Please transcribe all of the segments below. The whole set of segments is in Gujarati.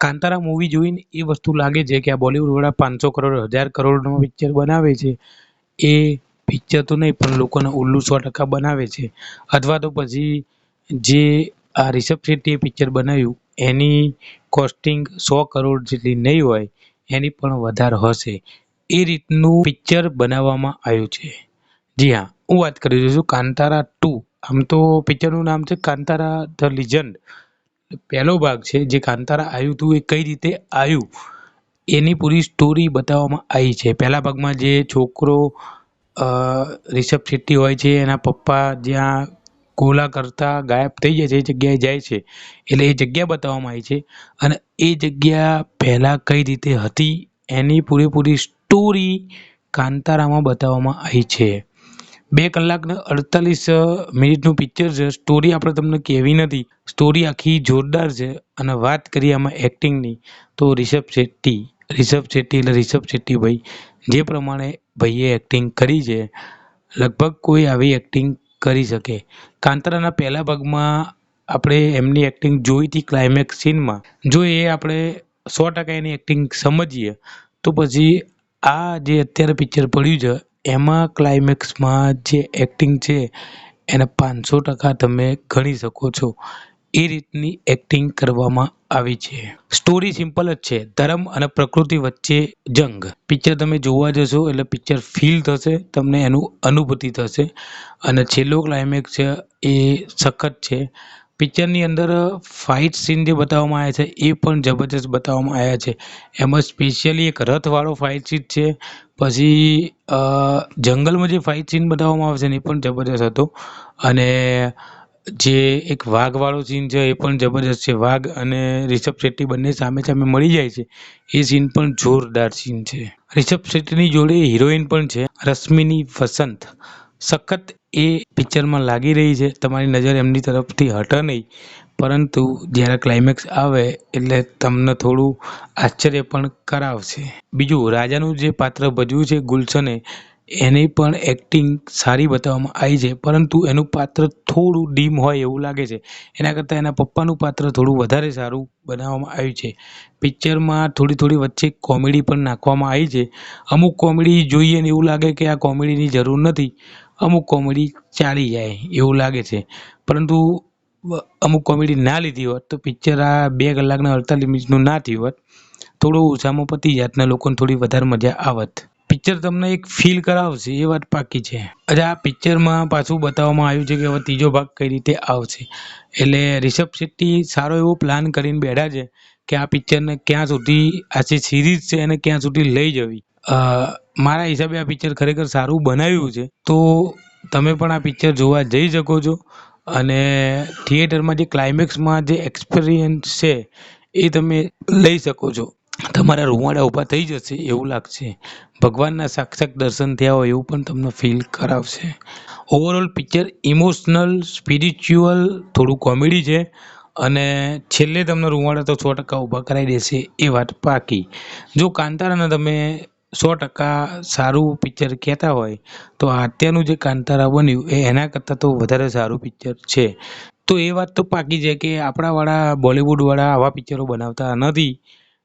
કાંતારા મૂવી જોઈને એ વસ્તુ લાગે છે કે આ બોલિવૂડવાળા પાંચસો કરોડ, હજાર કરોડનો પિક્ચર બનાવે છે. એ પિક્ચર તો નહીં, પણ લોકોને ઉલ્લુ સો ટકા બનાવે છે. અથવા તો પછી જે આ રિષભ શેટ્ટીએ પિક્ચર બનાવ્યું, એની કોસ્ટિંગ સો કરોડ જેટલી નહીં હોય, એની પણ વધારે હશે. એ રીતનું પિક્ચર બનાવવામાં આવ્યું છે. જી હા, હું વાત કરી રહ્યો છું કાંતારા ટુ આમ તો પિક્ચરનું નામ છે કાંતારા ધ લિજન્ડ પહેલો ભાગ છે, જે કાંતારા આવ્યું હતું એ કઈ રીતે આવ્યું એની પૂરી સ્ટોરી બતાવવામાં આવી છે. પહેલા ભાગમાં જે છોકરો રિષભ શેટ્ટી હોય છે, એના પપ્પા જ્યાં ગોલા કરતા ગાયબ થઈ જાય છે, એ જગ્યાએ જાય છે, એટલે એ જગ્યા બતાવવામાં આવી છે. અને એ જગ્યા પહેલાં કઈ રીતે હતી, એની પૂરેપૂરી સ્ટોરી કાંતારામાં બતાવવામાં આવી છે. બે કલાકને અડતાલીસ મિનિટનું પિક્ચર છે. સ્ટોરી આપણે તમને કહેવી નથી. સ્ટોરી આખી જોરદાર છે અને વાત કરીએ આમાં એક્ટિંગની તો રિષભ શેટ્ટી રિષભ શેટ્ટી એટલે રિષભ શેટ્ટી ભાઈ જે પ્રમાણે ભાઈએ એક્ટિંગ કરી છે. લગભગ કોઈ આવી એક્ટિંગ કરી શકે. કાંતારાના પહેલા ભાગમાં આપણે એમની એક્ટિંગ જોઈ હતી ક્લાઇમેક્સ સીનમાં જો એ આપણે સો ટકા એની એક્ટિંગ સમજીએ, તો પછી આ જે અત્યારે પિક્ચર પડ્યું છે એમાં ક્લાઇમેક્સમાં જે એક્ટિંગ છે, એને પાંચસો ટકા તમે ગણી શકો છો. એ રીતની એક્ટિંગ કરવામાં આવી છે. સ્ટોરી સિમ્પલ જ છે. ધર્મ અને પ્રકૃતિ વચ્ચે જંગ. પિક્ચર તમે જોવા જશો એટલે પિક્ચર ફીલ થશે, તમને એનું અનુભૂતિ થશે. અને છેલ્લો ક્લાઇમેક્સ છે એ સખત છે. પિક્ચરની અંદર ફાઇટ સીન જે બતાવવામાં આવ્યા છે, એ પણ જબરજસ્ત બતાવવામાં આવ્યા છે. એમાં સ્પેશિયલી એક રથવાળો ફાઇટ સીન છે. પછી જંગલમાં જે ફાઇટ સીન બતાવવામાં આવે છે એ પણ જબરજસ્ત હતો. અને જે એક વાઘવાળો સીન છે એ પણ જબરજસ્ત છે. વાઘ અને રિષભ શેટ્ટી બંને સામે સામે મળી જાય છે. એ સીન પણ જોરદાર સીન છે. રિષભ શેટ્ટીની જોડે હિરોઈન પણ છે, રશ્મિની વસંત. સખત એ પિક્ચરમાં લાગી રહી છે. તમારી નજર એમની તરફથી હટે નહીં. પરંતુ જ્યારે ક્લાઇમેક્સ આવે એટલે તમને થોડું આશ્ચર્ય પણ કરાવશે. બીજું, રાજાનું જે પાત્ર ભજવ્યું છે ગુલશને, એની પણ એક્ટિંગ સારી બતાવવામાં આવી છે. પરંતુ એનું પાત્ર થોડું ડીમ હોય એવું લાગે છે. એના કરતાં એના પપ્પાનું પાત્ર થોડું વધારે સારું બનાવવામાં આવ્યું છે. પિક્ચરમાં થોડી થોડી વચ્ચે કોમેડી પણ નાખવામાં આવી છે. અમુક કોમેડી જોઈએ ને એવું લાગે કે આ કોમેડીની જરૂર નથી. અમુક કોમેડી ચાલી જાય, એવું લાગે છે. પરંતુ અમુક કોમેડી ના લીધી હોત, તો પિક્ચર આ બે કલાકના અડતાલીસ મિનિટનું ના થયું હોત. થોડું ઓછામાં પતી જાતના લોકોને થોડી વધારે મજા આવત. પિક્ચર તમને એક ફીલ કરાવશે, એ વાત પાકી છે. અચ્છા, આ પિક્ચરમાં પાછું બતાવવામાં આવ્યું છે કે હવે ત્રીજો ભાગ કઈ રીતે આવશે. એટલે રિષભ શેટ્ટી સારો એવો પ્લાન કરીને બેઠા છે કે આ પિક્ચરને ક્યાં સુધી, આ જે સિરીઝ છે એને ક્યાં સુધી લઈ જવી. મારા હિસાબે આ પિક્ચર ખરેખર સારું બનાવ્યું છે. તો તમે પણ આ પિક્ચર જોવા જઈ શકો છો. અને થિયેટરમાં જે ક્લાઇમેક્સમાં જે એક્સપિરિયન્સ છે, એ તમે લઈ શકો છો. તમારા રૂંવાડા ઊભા થઈ જશે એવું લાગશે. ભગવાનના સાક્ષાત દર્શન થયા હોય એવું પણ તમને ફીલ કરાવશે. ઓવરઓલ પિક્ચર ઇમોશનલ સ્પિરિચ્યુઅલ થોડું કોમેડી છે. અને છેલ્લે તમને રૂંવાડા તો સો ટકા ઊભા કરાવી દેશે એ વાત પાકી. જો કાંતારાને તમે સો ટકા સારું પિક્ચર કહેતા હોય, તો અત્યારનું જે કાંતારા બન્યું એ એના કરતાં તો વધારે સારું પિક્ચર છે. તો એ વાત તો પાકી છે કે આપણાવાળા બોલિવૂડવાળા આવા પિક્ચરો બનાવતા નથી.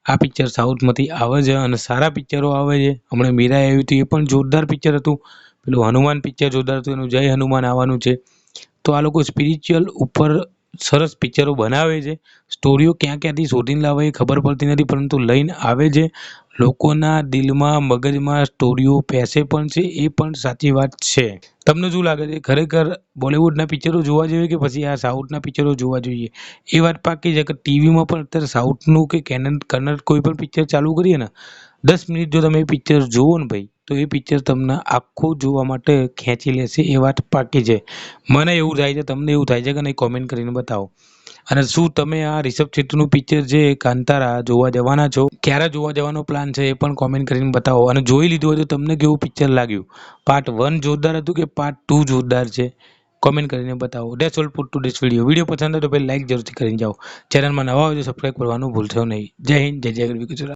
આ પિક્ચર સાઉથમાંથી આવે છે અને સારા પિક્ચરો આવે છે. હમણાં મીરા આવ્યું હતું, એ પણ જોરદાર પિક્ચર હતું. પેલું હનુમાન પિક્ચર જોરદાર હતું, એનું જય હનુમાન આવવાનું છે. તો આ લોકો સ્પિરિચ્યુઅલ ઉપર સરસ પિક્ચરો બનાવે છે. સ્ટોરીઓ ક્યાં ક્યાંથી શોધીને લાવે એ ખબર પડતી નથી, પરંતુ લઈને આવે છે. લોકોના દિલમાં, મગજમાં સ્ટોરીઓ પેસે પણ છે, એ પણ સાચી વાત છે. તમને શું લાગે છે? ખરેખર બોલિવૂડના પિક્ચરો જોવા જોઈએ કે પછી આ સાઉથના પિક્ચરો જોવા જોઈએ? એ વાત પાકી છે કે ટીવીમાં પણ અત્યારે સાઉથનું કે કેનન, કન્નડ કોઈ પણ પિક્ચર ચાલુ કરીએ ને, દસ મિનિટ જો તમે એ પિક્ચર જુઓ ને ભાઈ, તો એ પિક્ચર તમને આખું જોવા માટે ખેંચી લેશે એ વાત પાકી છે. મને એવું થાય છે, તમને એવું થાય છે કે નહીં કોમેન્ટ કરીને બતાવો. અને શું તમે આ રિષભ શેટ્ટીનું પિક્ચર જે કાંતારા જોવા જવાના છો, ક્યારે જોવા જવાનો પ્લાન છે એ પણ કોમેન્ટ કરીને બતાવો. અને જોઈ લીધું હોય તો તમને કેવું પિક્ચર લાગ્યું? પાર્ટ વન જોરદાર હતું કે પાર્ટ ટુ જોરદાર છે? કોમેન્ટ કરીને બતાવો. That's all for today's video video પસંદ હોય તો પહેલાં લાઇક જરૂરથી કરીને જાઓ. ચેનલમાં નવા હોય તો સબસ્ક્રાઈબ કરવાનું ભૂલશો નહીં. જય હિન્દ, જય જય ગુજરાત.